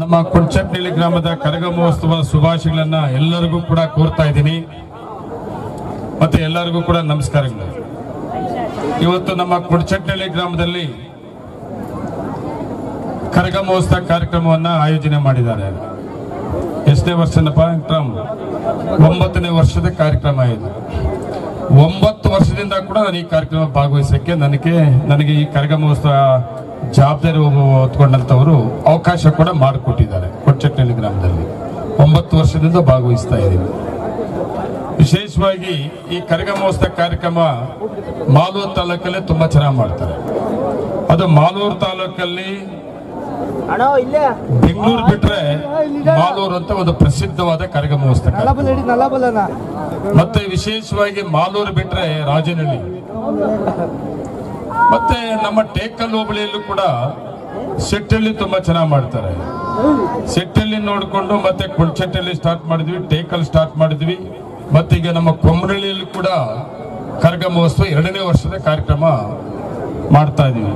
ನಮ್ಮ ಕುಂಚಟ್ನಳ್ಳಿ ಗ್ರಾಮದ ಕರಗ ಮಹೋತ್ಸವ ಶುಭಾಶಯಗಳನ್ನ ಎಲ್ಲರಿಗೂ ಕೂಡ ಕೋರ್ತಾ ಇದ್ದೀನಿ. ಮತ್ತೆ ಎಲ್ಲರಿಗೂ ಕೂಡ ನಮಸ್ಕಾರಗಳು. ಇವತ್ತು ನಮ್ಮ ಕುಂಚಟ್ನಳ್ಳಿ ಗ್ರಾಮದಲ್ಲಿ ಕರಗ ಮಹೋತ್ಸವ ಕಾರ್ಯಕ್ರಮವನ್ನ ಆಯೋಜನೆ ಮಾಡಿದ್ದಾರೆ. ಎಷ್ಟನೇ ವರ್ಷನಪ್ಪ? ಕ್ರಮ ಒಂಬತ್ತನೇ ವರ್ಷದ ಕಾರ್ಯಕ್ರಮ ಇದು. ಒಂಬತ್ತು ವರ್ಷದಿಂದ ಕೂಡ ನಾನು ಈ ಕಾರ್ಯಕ್ರಮ ಭಾಗವಹಿಸಕ್ಕೆ ನನಗೆ ನನಗೆ ಈ ಕರಗ ಮಹೋತ್ಸವ ಜವಾಬ್ದಾರಿ ಹೊತ್ಕೊಂಡಂಥವರು ಅವಕಾಶ ಕೂಡ ಮಾಡಿಕೊಟ್ಟಿದ್ದಾರೆ ಕೊಚ್ಚಟ್ಟಳ್ಳಿ ಗ್ರಾಮದಲ್ಲಿ. ಒಂಬತ್ತು ವರ್ಷದಿಂದ ಭಾಗವಹಿಸ್ತಾ ಇದ್ದೀನಿ. ವಿಶೇಷವಾಗಿ ಈ ಕರಗ ಮಹೋತ್ಸವ ಕಾರ್ಯಕ್ರಮ ಮಾಲೂರು ತಾಲೂಕಲ್ಲೇ ತುಂಬಾ ಚೆನ್ನಾಗಿ ಮಾಡ್ತಾರೆ. ಅದು ಮಾಲೂರು ತಾಲೂಕಲ್ಲಿ ಬೆಂಗಳೂರು ಬಿಟ್ರೆ ಮಾಲೂರು ಅಂತ ಒಂದು ಪ್ರಸಿದ್ಧವಾದ ಕರಗ ಮಹೋತ್ಸವ ಕಾರ್ಯಕ್ರಮ. ಮತ್ತೆ ವಿಶೇಷವಾಗಿ ಮಾಲೂರು ಬಿಟ್ರೆ ರಾಜನಹಳ್ಳಿ ಮತ್ತೆ ನಮ್ಮ ಟೇಕಲ್ ಹೋಬಳಿಯಲ್ಲೂ ಕೂಡ ಸೆಟ್ಟಲ್ಲಿ ತುಂಬಾ ಚೆನ್ನಾಗಿ ಮಾಡ್ತಾರೆ. ಸೆಟ್ಟಲ್ಲಿ ನೋಡಿಕೊಂಡು ಮತ್ತೆ ಕುಳ್ಚಟ್ಟಲ್ಲಿ ಸ್ಟಾರ್ಟ್ ಮಾಡಿದ್ವಿ ಟೇಕಲ್ ಸ್ಟಾರ್ಟ್ ಮಾಡಿದ್ವಿ. ಮತ್ತೆ ಈಗ ನಮ್ಮ ಕೊಮರಳ್ಳಿಯಲ್ಲಿ ಕೂಡ ಕರಗ ಮಹೋತ್ಸವ ಎರಡನೇ ವರ್ಷದ ಕಾರ್ಯಕ್ರಮ ಮಾಡ್ತಾ ಇದ್ದೀವಿ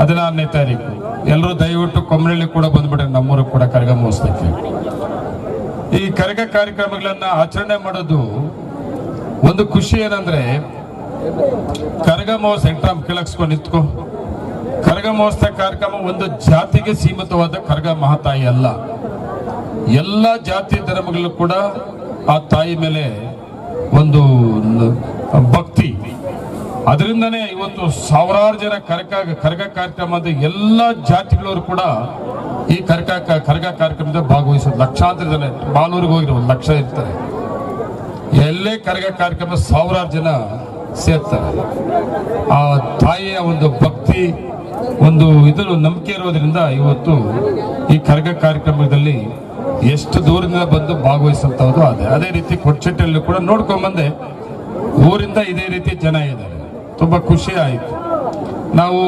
ಹದಿನಾರನೇ ತಾರೀಕು. ಎಲ್ಲರೂ ದಯವಿಟ್ಟು ಕೊಮರಳ್ಳಿ ಕೂಡ ಬಂದ್ಬಿಟ್ರೆ ನಮ್ಮೂರು ಕೂಡ ಕರಗ ಮಹೋತ್ಸವಕ್ಕೆ ಈ ಕರಗ ಕಾರ್ಯಕ್ರಮಗಳನ್ನ ಆಚರಣೆ ಮಾಡೋದು ಒಂದು ಖುಷಿ ಏನಂದ್ರೆ, ಕರಗ ಮಹೋತ್ಸವ ಎಂಟ್ರಾಮ್ ಕೆಳಗಿಸ್ಕೊಂಡು ನಿಂತ್ಕೊ. ಕರಗ ಮಹೋತ್ಸವ ಕಾರ್ಯಕ್ರಮ ಒಂದು ಜಾತಿಗೆ ಸೀಮಿತವಾದ ಕರಗ ಮಹಾತಾಯಿ ಅಲ್ಲ. ಎಲ್ಲ ಜಾತಿ ಧರ್ಮಗಳು ಕೂಡ ಆ ತಾಯಿ ಮೇಲೆ ಒಂದು ಭಕ್ತಿ ಅದರಿಂದನೇ ಇವತ್ತು ಸಾವಿರಾರು ಜನ ಕರಕ, ಕರಗ ಕಾರ್ಯಕ್ರಮದ ಎಲ್ಲ ಜಾತಿಗಳವರು ಕೂಡ ಈ ಕರ್ಕ, ಕರಗ ಕಾರ್ಯಕ್ರಮದ ಭಾಗವಹಿಸೋದು. ಲಕ್ಷಾಂತರ ಜನ ಬಾಲೂರಿಗೆ ಹೋಗಿರೋ ಒಂದು ಲಕ್ಷ ಇರ್ತಾರೆ. ಎಲ್ಲೇ ಕರಗ ಕಾರ್ಯಕ್ರಮ ಸಾವಿರಾರು ಜನ ಸೇರ್ತಾರೆ. ಆ ತಾಯಿಯ ಒಂದು ಭಕ್ತಿ, ಒಂದು ಇದರ ನಂಬಿಕೆ ಇರೋದ್ರಿಂದ ಇವತ್ತು ಈ ಕರಗ ಕಾರ್ಯಕ್ರಮದಲ್ಲಿ ಎಷ್ಟು ದೂರದಿಂದ ಬಂದು ಭಾಗವಹಿಸುವಂಥದ್ದು ಅದೇ. ಅದೇ ರೀತಿ ಕೊಚ್ಚಟ್ಟೆಲ್ಲೂ ಕೂಡ ನೋಡ್ಕೊಂಡ್ ಬಂದೆ ಊರಿಂದ ಇದೇ ರೀತಿ ಜನ ಇದ್ದಾರೆ. ತುಂಬಾ ಖುಷಿ ಆಯಿತು. ನಾವು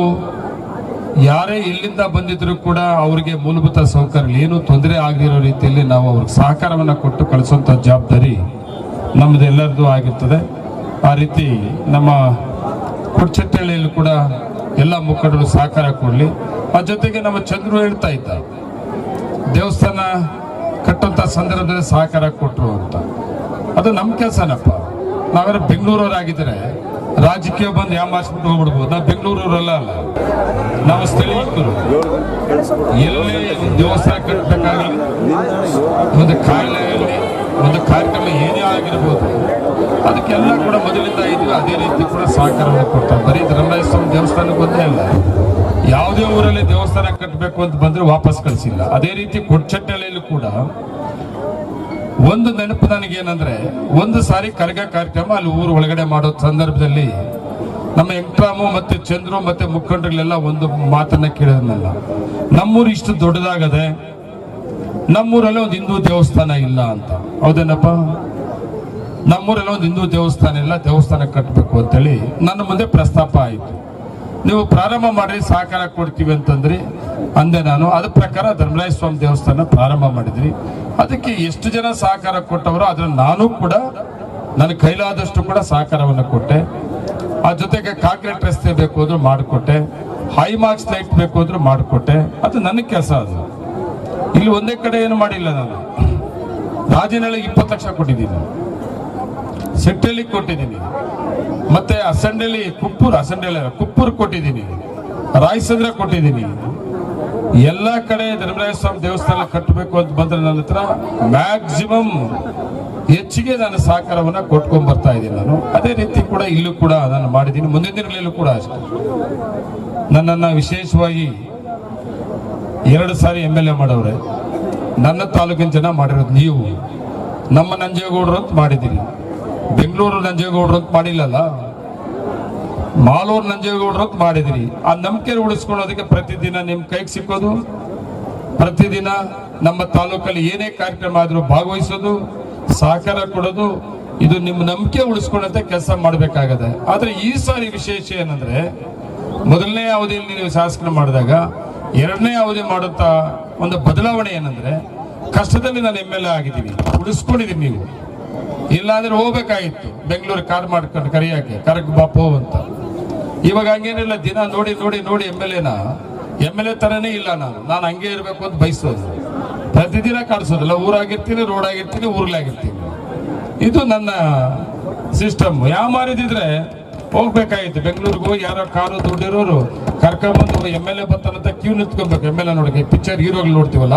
ಯಾರೇ ಇಲ್ಲಿಂದ ಬಂದಿದ್ರು ಕೂಡ ಅವರಿಗೆ ಮೂಲಭೂತ ಸೌಕರ್ಯ, ಏನು ತೊಂದರೆ ಆಗಿರೋ ರೀತಿಯಲ್ಲಿ ನಾವು ಅವ್ರಿಗೆ ಸಹಕಾರವನ್ನು ಕೊಟ್ಟು ಕಳಿಸುವಂತ ಜವಾಬ್ದಾರಿ ನಮ್ಮದೆಲ್ಲರದ್ದು ಆಗಿರ್ತದೆ. ಆ ರೀತಿ ನಮ್ಮ ಕುಡ್ಚಟ್ಟಳ್ಳಿಯಲ್ಲಿ ಕೂಡ ಎಲ್ಲ ಮುಖಂಡರು ಸಹಕಾರ ಕೊಡಲಿ. ಆ ಜೊತೆಗೆ ನಮ್ಮ ಚಂದ್ರು ಹೇಳ್ತಾ ಇದ್ದ ದೇವಸ್ಥಾನ ಕಟ್ಟುವಂಥ ಸಂದರ್ಭದಲ್ಲಿ ಸಹಕಾರ ಕೊಟ್ಟರು ಅಂತ. ಅದು ನಮ್ಮ ಕೆಲಸನಪ್ಪ. ನಾವೆಲ್ಲ ಬೆಂಗಳೂರವರಾಗಿದ್ರೆ ರಾಜಕೀಯ ಬಂದು ಯಾಮಾರಿಸ್ಬಿಟ್ಟು ಹೋಗ್ಬಿಡ್ಬೋದು? ನಾವು ಬೆಂಗಳೂರವರಲ್ಲ ಅಲ್ಲ. ನಾವು ಸ್ಥಳೀಯರು. ಎಲ್ಲೇ ದೇವಸ್ಥಾನ ಕಟ್ಟಬೇಕಾಗಲಿ ಒಂದು ಕಾಯಿಲೆ ಒಂದು ಕಾರ್ಯಕ್ರಮ ಏನೇ ಆಗಿರ್ಬೋದು, ಅದಕ್ಕೆಲ್ಲ ಕೂಡ ಮೊದಲಿಂದ ಇದ್ವಿ. ಅದೇ ರೀತಿ ಕೂಡ ಸಹಕಾರವನ್ನು ಕೊಡ್ತಾರೆ. ಬರೀ ಧರ್ಮರಾಜ ಸ್ವಾಮಿ ದೇವಸ್ಥಾನಕ್ಕೆ ಬಂದೇ ಅಲ್ಲ. ಯಾವುದೇ ಊರಲ್ಲಿ ದೇವಸ್ಥಾನ ಕಟ್ಟಬೇಕು ಅಂತ ಬಂದರೆ ವಾಪಸ್ ಕಳಿಸಿಲ್ಲ. ಅದೇ ರೀತಿ ಕೊಡ್ಚಟ್ಟಳ್ಳಿಯಲ್ಲೂ ಕೂಡ ಒಂದು ನೆನಪು ನನಗೇನಂದ್ರೆ, ಒಂದು ಸಾರಿ ಕರಗ ಕಾರ್ಯಕ್ರಮ ಅಲ್ಲಿ ಊರು ಒಳಗಡೆ ಮಾಡೋ ಸಂದರ್ಭದಲ್ಲಿ ನಮ್ಮ ಎಂಟ್ರಾಮು ಮತ್ತೆ ಚಂದ್ರು ಮತ್ತೆ ಮುಖಂಡರುಗಳೆಲ್ಲ ಒಂದು ಮಾತನ್ನ ಕೇಳಿದ್ನಲ್ಲ. ನಮ್ಮೂರು ಇಷ್ಟು ದೊಡ್ಡದಾಗದೆ, ನಮ್ಮೂರಲ್ಲಿ ಒಂದು ಹಿಂದೂ ದೇವಸ್ಥಾನ ಇಲ್ಲ ಅಂತ. ಹೌದೇನಪ್ಪ? ನಮ್ಮೂರಲ್ಲಿ ಒಂದು ಹಿಂದೂ ದೇವಸ್ಥಾನ ಇಲ್ಲ, ದೇವಸ್ಥಾನ ಕಟ್ಟಬೇಕು ಅಂತೇಳಿ ನನ್ನ ಮುಂದೆ ಪ್ರಸ್ತಾಪ ಆಯಿತು. ನೀವು ಪ್ರಾರಂಭ ಮಾಡಿ ಸಹಕಾರ ಕೊಡ್ತೀವಿ ಅಂತಂದ್ರಿ. ಅಂದೆ ನಾನು, ಅದ ಪ್ರಕಾರ ಧರ್ಮರಾಯ ಸ್ವಾಮಿ ದೇವಸ್ಥಾನ ಪ್ರಾರಂಭ ಮಾಡಿದ್ರಿ. ಅದಕ್ಕೆ ಎಷ್ಟು ಜನ ಸಹಕಾರ ಕೊಟ್ಟವರು ಅದ್ರ ನಾನು ಕೂಡ, ನನ್ನ ಕೈಲಾದಷ್ಟು ಕೂಡ ಸಹಕಾರವನ್ನು ಕೊಟ್ಟೆ. ಆ ಜೊತೆಗೆ ಕಾಂಕ್ರೀಟ್ ರಸ್ತೆ ಬೇಕು ಅಂದ್ರೂ ಮಾಡಿಕೊಟ್ಟೆ. ಹೈ ಮಾರ್ಕ್ಸ್ ಲೈಟ್ ಬೇಕು ಅಂದ್ರೂ ಮಾಡಿಕೊಟ್ಟೆ. ಅದು ನನ್ನ ಕೆಲಸ ಅದು. ಇಲ್ಲಿ ಒಂದೇ ಕಡೆ ಏನು ಮಾಡಿಲ್ಲ ನಾನು. ರಾಜಿನಳಿಗೆ ಇಪ್ಪತ್ತು ಲಕ್ಷ ಕೊಟ್ಟಿದ್ದೀನಿ. ಸೆಟ್ಟಲ್ಲಿ ಕೊಟ್ಟಿದ್ದೀನಿ. ಮತ್ತೆ ಅಸಂಡೇಲಿ ಕುಪ್ಪೂರ್ ಅಸಂಡಲ್ಲಿ ಅಲ್ಲ, ಕುಪ್ಪೂರ್ ಕೊಟ್ಟಿದ್ದೀನಿ. ರಾಯಸಂದ್ರ ಕೊಟ್ಟಿದ್ದೀನಿ. ಎಲ್ಲ ಕಡೆ ಧರ್ಮರಾಯ ಸ್ವಾಮಿ ದೇವಸ್ಥಾನ ಕಟ್ಟಬೇಕು ಅಂತ ಬಂದ್ರೆ ನನ್ನ ಹತ್ರ ಮ್ಯಾಕ್ಸಿಮಮ್ ಹೆಚ್ಚಿಗೆ ನಾನು ಸಹಕಾರವನ್ನ ಕೊಟ್ಕೊಂಡ್ ಬರ್ತಾ ಇದ್ದೀನಿ ನಾನು. ಅದೇ ರೀತಿ ಕೂಡ ಇಲ್ಲೂ ಕೂಡ ನಾನು ಮಾಡಿದ್ದೀನಿ. ಮುಂದಿನ ದಿನಗಳಲ್ಲೂ ಕೂಡ ಅಷ್ಟೇ. ನನ್ನನ್ನು ವಿಶೇಷವಾಗಿ ಎರಡು ಸಾರಿ ಎಂ ಎಲ್ ಎ ಮಾಡವ್ರೆ. ನನ್ನ ತಾಲೂಕಿನ ಜನ ಮಾಡಿರೋದು ನೀವು. ನಮ್ಮ ನಂಜೇಗೌಡರು ಅಂತ ಮಾಡಿದ್ದೀರಿ. ಬೆಂಗಳೂರು ನಂಜೇಗೌಡರು ಅಂತ ಮಾಡಿಲ್ಲಲ್ಲ? ಮಾಲೂರು ನಂಜೇಗೌಡರು ಅಂತ ಮಾಡಿದಿರಿ. ಆ ನಂಬಿಕೆ ಉಳಿಸ್ಕೊಳ್ಳೋದಕ್ಕೆ ಪ್ರತಿದಿನ ನಿಮ್ ಕೈಗೆ ಸಿಕ್ಕೋದು, ಪ್ರತಿದಿನ ನಮ್ಮ ತಾಲೂಕಲ್ಲಿ ಏನೇ ಕಾರ್ಯಕ್ರಮ ಆದ್ರೂ ಭಾಗವಹಿಸೋದು, ಸಹಕಾರ ಕೊಡೋದು, ಇದು ನಿಮ್ಮ ನಂಬಿಕೆ ಉಳಿಸ್ಕೊಳ್ಳೋಂತ ಕೆಲಸ ಮಾಡಬೇಕಾಗದೆ. ಆದರೆ ಈ ಸಾರಿ ವಿಶೇಷ ಏನಂದ್ರೆ, ಮೊದಲನೇ ಅವಧಿಯಲ್ಲಿ ನೀವು ಶಾಸನ ಮಾಡಿದಾಗ, ಎರಡನೇ ಅವಧಿ ಮಾಡುತ್ತಾ ಒಂದು ಬದಲಾವಣೆ ಏನಂದ್ರೆ, ಕಷ್ಟದಲ್ಲಿ ನಾನು ಎಂ ಎಲ್ ಎ ಆಗಿದ್ದೀನಿ ಉಳಿಸ್ಕೊಂಡಿದ್ದೀನಿ ನೀವು. ಇಲ್ಲಾಂದ್ರೆ ಹೋಗ್ಬೇಕಾಗಿತ್ತು. ಬೆಂಗಳೂರು ಕಾರ್ ಮಾಡ್ಕೊಂಡು ಕರಿಯಾಕೆ ಕರಕ್ ಬಾಪು ಅಂತ. ಇವಾಗ ಹಂಗೇನಿಲ್ಲ, ದಿನ ನೋಡಿ ನೋಡಿ ನೋಡಿ ಎಂ ಎಲ್ ಎನ. ಎಂ ಎಲ್ ಎ ತರನೇ ಇಲ್ಲ ನಾನು. ನಾನು ಹಂಗೆ ಇರಬೇಕು ಅಂತ ಬಯಸೋದು. ಪ್ರತಿದಿನ ಕಾಣಿಸೋದಿಲ್ಲ. ಊರಾಗಿರ್ತೀನಿ ರೋಡ್ ಆಗಿರ್ತೀನಿ. ಊರ್ಲಾಗಿರ್ತೀನಿ ಇದು ನನ್ನ ಸಿಸ್ಟಮ್. ಯಾವ ಮಾರಿದ್ರೆ ಹೋಗ್ಬೇಕಾಗಿತ್ತು. ಬೆಂಗಳೂರಿಗೆ ಹೋಗಿ ಯಾರೋ ಕಾರು ದುಡ್ಡಿರೋರು ಕರ್ಕೊಂಬಂದು ಎಂ ಎಲ್ ಎ ಬರ್ತಾನಂತ ಕ್ಯೂ ನಿಂತ್ಕೊಬೇಕು. ಎಂ ಎಲ್ ಎ ನೋಡಕ್ಕೆ ಪಿಕ್ಚರ್ ಹೀರೋಗಳು ನೋಡ್ತೀವಲ್ಲ?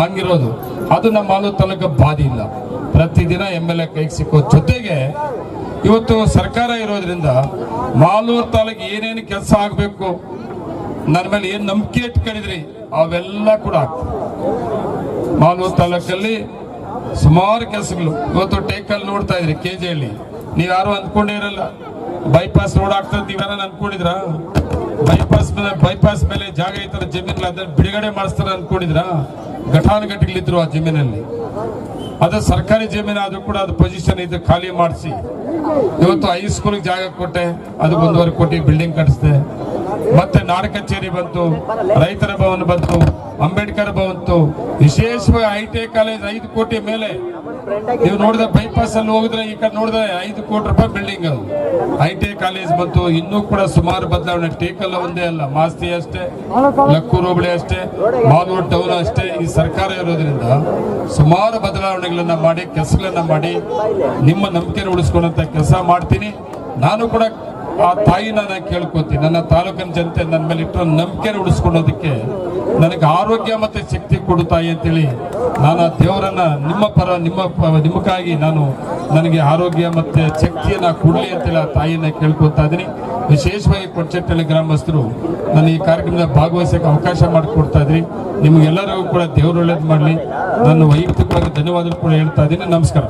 ಹಂಗಿರೋದು. ಅದು ನಮ್ಮ ಮಾಲೂರು ತನಕ ಬಾದಿ ಇಲ್ಲ. ಪ್ರತಿದಿನ ಎಂ ಎಲ್ ಎ ಕೈಗೆ ಸಿಕ್ಕೋ ಜೊತೆಗೆ ಇವತ್ತು ಸರ್ಕಾರ ಇರೋದ್ರಿಂದ ಮಾಲೂರು ತಾಲೂಕು ಏನೇನು ಕೆಲಸ ಆಗಬೇಕು ನನ್ನ ಮೇಲೆ ಏನು ನಂಬಿಕೆ ಇಟ್ಕೊಂಡಿದ್ರಿ, ಅವೆಲ್ಲ ಕೂಡ ಆಗ್ತದೆ. ಮಾಲೂರು ತಾಲೂಕಲ್ಲಿ ಸುಮಾರು ಕೆಲಸಗಳು. ಇವತ್ತು ಟೇಕಲ್ಲಿ ನೋಡ್ತಾ ಇದ್ರಿ ಕೆ ಜಿಯಲ್ಲಿ ನೀವು ಯಾರು ಅಂದ್ಕೊಂಡೇ ಇರಲ್ಲ. ಬೈಪಾಸ್ ರೋಡ್ ಆಗ್ತದೆ ನೀವೇನ ಅನ್ಕೊಂಡಿದ್ರ ಬೈಪಾಸ್ ಮೇಲೆ ಬೈಪಾಸ್ ಮೇಲೆ ಜಾಗ ಇತರ ಜಮೀನು ಅದನ್ನ ಬಿಡುಗಡೆ ಮಾಡಿಸ್ತಾರ ಅನ್ಕೊಂಡಿದ್ರ ಘಟಾನುಘಟಿಗಳಿದ್ರು ಆ ಜಮೀನಲ್ಲಿ. ಅದು ಸರ್ಕಾರಿ ಜಮೀನು ಆದ್ರೂ ಕೂಡ ಅದು ಪೊಸಿಷನ್ ಇದೆ ಖಾಲಿ ಮಾಡಿಸಿ. ಇವತ್ತು ಹೈಸ್ಕೂಲ್ಗೆ ಜಾಗ ಕೊಟ್ಟೆ, ಅದು ಒಂದೂವರೆ ಕೋಟಿ ಬಿಲ್ಡಿಂಗ್ ಕಟ್ಟಿಸ್ದೆ ಮತ್ತೆ ನಾಡ ಕಚೇರಿ ಬಂತು, ರೈತರ ಭವನ ಬಂತು. ಅಂಬೇಡ್ಕರ್ ಭವಂತು ವಿಶೇಷವಾಗಿ ಐ ಟಿ ಐ ಕಾಲೇಜ್ ಐದು ಕೋಟಿ ಮೇಲೆ. ನೀವು ನೋಡಿದ್ರೆ ಬೈಪಾಸ್ ಅಲ್ಲಿ ಹೋಗಿದ್ರೆ ಈ ಕಡೆ ನೋಡಿದ್ರೆ ಐದು ಕೋಟಿ ರೂಪಾಯಿ ಬಿಲ್ಡಿಂಗ್ ಅದು. ಐ ಟಿ ಐ ಕಾಲೇಜ್ ಬಂತು, ಇನ್ನೂ ಕೂಡ ಸುಮಾರು ಬದಲಾವಣೆ. ಟೇಕಲ್ಲ ಒಂದೇ ಅಲ್ಲ, ಮಾಸ್ತಿ ಅಷ್ಟೇ ಲಕ್ಕೂರು ಹೋಬಳಿ ಅಷ್ಟೇ ಮಾಲೂರು ಟೌನ್ ಅಷ್ಟೇ, ಈ ಸರ್ಕಾರ ಇರೋದ್ರಿಂದ ಸುಮಾರು ಬದಲಾವಣೆಗಳನ್ನ ಮಾಡಿ, ಕೆಲಸಗಳನ್ನ ಮಾಡಿ, ನಿಮ್ಮ ನಂಬಿಕೆ ಉಳಿಸ್ಕೊಂಡಂತ ಕೆಲಸ ಮಾಡ್ತೀನಿ. ನಾನು ಕೂಡ ಆ ತಾಯಿನ ನಾನು ಕೇಳ್ಕೊತೀನಿ. ನನ್ನ ತಾಲೂಕಿನ ಜನತೆ ನನ್ನ ಮೇಲೆ ಇಟ್ಟರು ನಂಬಿಕೆ ಉಳಿಸ್ಕೊಳ್ಳೋದಕ್ಕೆ ನನಗೆ ಆರೋಗ್ಯ ಮತ್ತೆ ಶಕ್ತಿ ಕೊಡು ತಾಯಿ ಅಂತೇಳಿ ನಾನು ಆ ದೇವರನ್ನ ನಿಮ್ಮ ಪರ, ನಿಮ್ಮ ನಿಮಗಾಗಿ ನಾನು ನನಗೆ ಆರೋಗ್ಯ ಮತ್ತೆ ಶಕ್ತಿಯನ್ನ ಕೊಡಲಿ ಅಂತೇಳಿ ಆ ತಾಯಿಯನ್ನ ಕೇಳ್ಕೊತಾ ಇದ್ದೀನಿ. ವಿಶೇಷವಾಗಿ ಕೊಚ್ಚಟ್ಟಳ್ಳಿ ಗ್ರಾಮಸ್ಥರು ನನ್ನ ಈ ಕಾರ್ಯಕ್ರಮದ ಭಾಗವಹಿಸಕ್ಕೆ ಅವಕಾಶ ಮಾಡಿಕೊಡ್ತಾ ಇದ್ರಿ ನಿಮಗೆಲ್ಲರಿಗೂ ಕೂಡ ದೇವರು ಒಳ್ಳೇದು ಮಾಡಲಿ. ನಾನು ವೈಯಕ್ತಿಕವಾಗಿ ಧನ್ಯವಾದಗಳು ಕೂಡ ಹೇಳ್ತಾ ಇದ್ದೀನಿ. ನಮಸ್ಕಾರ.